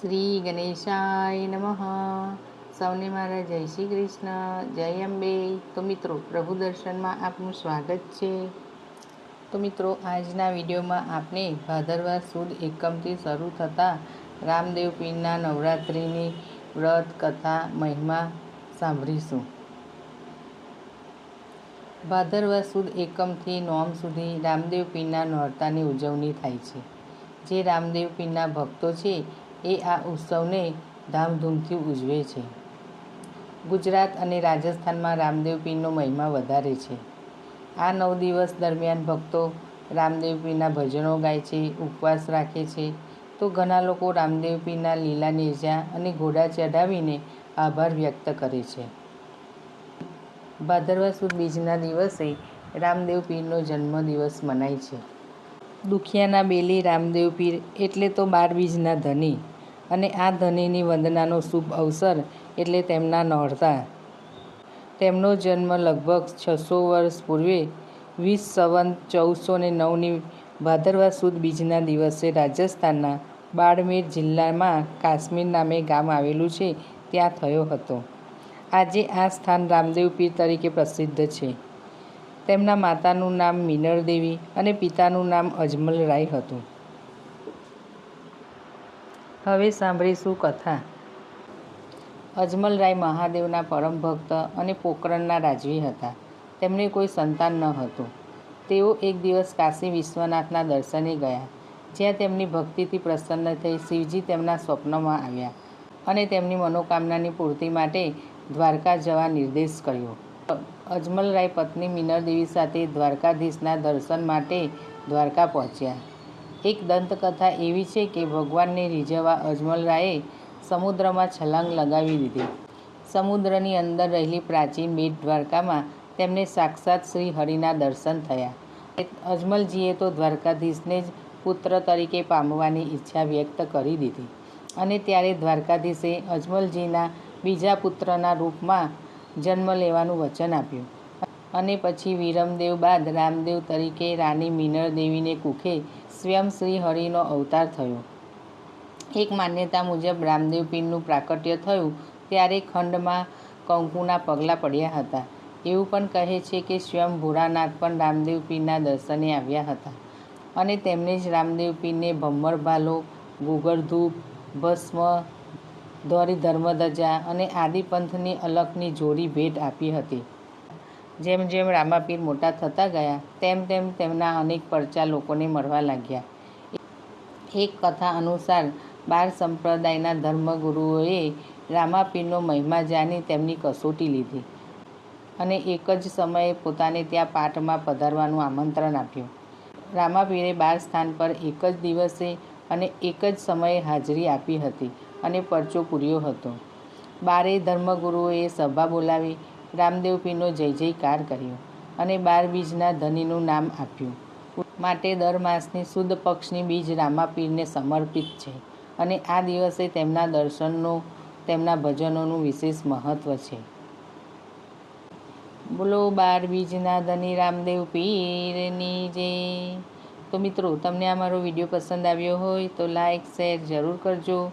શ્રી ગણેશાય નમઃ. સૌને મારા જય શ્રી કૃષ્ણ. જય અંબે. તો મિત્રો, પ્રભુ દર્શનમાં આપનું સ્વાગત છે. તો મિત્રો, આજના વિડીયોમાં આપણે ભાદરવા સુદ એકમથી શરૂ થતા રામદેવ પીરના નવરાત્રિની વ્રત, કથા, મહિમા સાંભળીશું. ભાદરવા સુદ એકમથી નોમ સુધી રામદેવ પીરના નોરતાની ઉજવણી થાય છે. જે રામદેવ પીરના ભક્તો છે એ આ ઉત્સવને ધામધૂમથી ઉજવે છે. ગુજરાત અને રાજસ્થાનમાં રામદેવ પીરનો મહિમા વધારે છે. આ નવ દિવસ દરમિયાન ભક્તો રામદેવ પીરના ભજનો ગાય છે, ઉપવાસ રાખે છે. તો ઘણા લોકો રામદેવ પીરના લીલા નેજા અને ઘોડા ચઢાવીને આભાર વ્યક્ત કરે છે. ભાદરવા સુદ બીજના દિવસે રામદેવ પીરનો જન્મદિવસ મનાય છે. દુખિયાના બેલી રામદેવ પીર એટલે તો બાર બીજના ધની અને આ ધનીની વંદનાનો શુભ અવસર એટલે તેમના નોરતા. તેમનો જન્મ લગભગ છસો વર્ષ પૂર્વે વીસ સવન ચૌદસો ને નવની ભાદરવા સુદ બીજના દિવસે રાજસ્થાનના બાડમેર જિલ્લામાં કાશ્મીર નામે ગામ આવેલું છે, ત્યાં થયો હતો. આજે આ સ્થાન રામદેવ પીર તરીકે પ્રસિદ્ધ છે. તેમના માતાનું નામ મિનળ દેવી અને પિતાનું નામ અજમલ રાય હતું. હવે સાંભળીશું કથા. અજમલ રાય મહાદેવના પરમ ભક્ત અને પોકરણના રાજવી હતા. તેમને કોઈ સંતાન ન હતું. તેઓ એક દિવસ કાશી વિશ્વનાથના દર્શને ગયા, જ્યાં તેમની ભક્તિથી પ્રસન્ન થઈ શિવજી તેમના સ્વપ્નમાં આવ્યા અને તેમની મનોકામનાની પૂર્તિ માટે દ્વારકા જવા નિર્દેશ કર્યો. અજમલરાય પત્ની મિનળદેવી સાથે દ્વારકાધીશના દર્શન માટે દ્વારકા પહોંચ્યા. એક દંતકથા એવી છે કે ભગવાનને રીઝવવા અજમલરાયે સમુદ્રમાં છલાંગ લગાવી દીધી. સમુદ્રની અંદર રહેલી પ્રાચીન બેટ દ્વારકામાં તેમને સાક્ષાત શ્રી હરિના દર્શન થયા. અજમલજીએ તો દ્વારકાધીશને જ પુત્ર તરીકે પામવાની ઈચ્છા વ્યક્ત કરી દીધી. અને ત્યારે દ્વારકાધીશે અજમલજીના બીજા પુત્રના રૂપમાં જન્મ લેવાનું વચન આપ્યું. અને પછી વિરમદેવ બાદ રામદેવ તરીકે રાણી મિનળ દેવીને કુખે સ્વયં શ્રી હરિનો અવતાર થયો. એક માન્યતા મુજબ રામદેવ પીરનું પ્રાકટ્ય થયું ત્યારે ખંડમાં કંકુના પગલાં પડ્યા હતા. એવું પણ કહે છે કે સ્વયં ભોળાનાથ પણ રામદેવ પીરના દર્શને આવ્યા હતા. અને તેમણે જ રામદેવ પીરને ભમ્મર ભાલો ગુગળધૂપ ભસ્મ ધોરી ધર્મધજા અને આદિપંથની અલખની જોડી ભેટ આપી હતી. જેમ જેમ રામાપીર મોટા થતા ગયા, તેમ તેમ તેમના અનેક પરચા લોકોને મળવા લાગ્યા. એક કથા અનુસાર, બાર સંપ્રદાયના ધર્મગુરુઓએ રામાપીરનો મહિમા જાણી તેમની કસોટી લીધી અને એક જ સમયે પોતાને ત્યાં પાઠમાં પધારવાનું આમંત્રણ આપ્યું. રામાપીરે બાર સ્થાન પર એક જ દિવસે અને એક જ સમયે હાજરી આપી હતી. અને પરચો પૂર્યો હતો. બારે ધર્મગુરુઓએ સભા બોલાવી, રામદેવ પીરનો જય જયકાર કર્યો અને બાર બીજના ધનીનું નામ આપ્યું. માટે દર માસની સુદ પક્ષની બીજ રામાપીરને સમર્પિત છે અને આ દિવસે તેમના દર્શનનો, તેમના ભજનોનું વિશેષ મહત્ત્વ છે. બોલો બાર બીજના ધની રામદેવ પીરની જે. તો મિત્રો, તમને આ મારો વીડિયો પસંદ આવ્યો હોય તો લાઈક, શેર જરૂર કરજો.